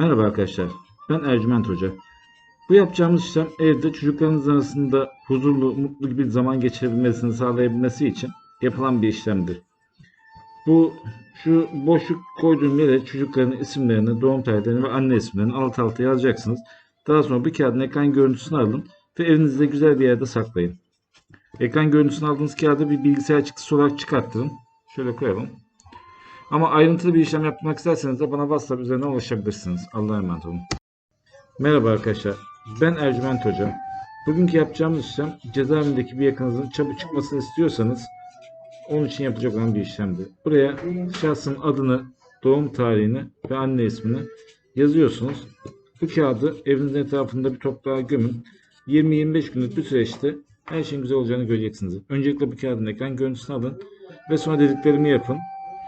Merhaba arkadaşlar, ben Ercüment Hoca. Bu yapacağımız işlem evde çocuklarınız arasında huzurlu, mutlu bir zaman geçirebilmesini sağlayabilmesi için yapılan bir işlemdir. Bu şu boşluk koyduğum yere çocukların isimlerini, doğum tarihlerini ve anne isimlerini alt alta yazacaksınız. Daha sonra bir kağıdın ekran görüntüsünü alın ve evinizde güzel bir yerde saklayın. Ekran görüntüsünü aldığınız kağıdı bir bilgisayar çıktısı olarak çıkarttırın. Şöyle koyalım. Ama ayrıntılı bir işlem yapmak isterseniz de bana WhatsApp üzerinden ulaşabilirsiniz. Allah'a emanet olun. Merhaba arkadaşlar. Ben Ercüment Hoca. Bugünkü yapacağımız işlem cezaevindeki bir yakınızın çabuk çıkmasını istiyorsanız onun için yapılacak olan bir işlemdir. Buraya şahsın adını, doğum tarihini ve anne ismini yazıyorsunuz. Bu kağıdı evinizin etrafında bir toprağa gömün. 20-25 günlük bir süreçte her şeyin güzel olacağını göreceksiniz. Öncelikle bu kağıdın ekran görüntüsünü alın ve sonra dediklerimi yapın.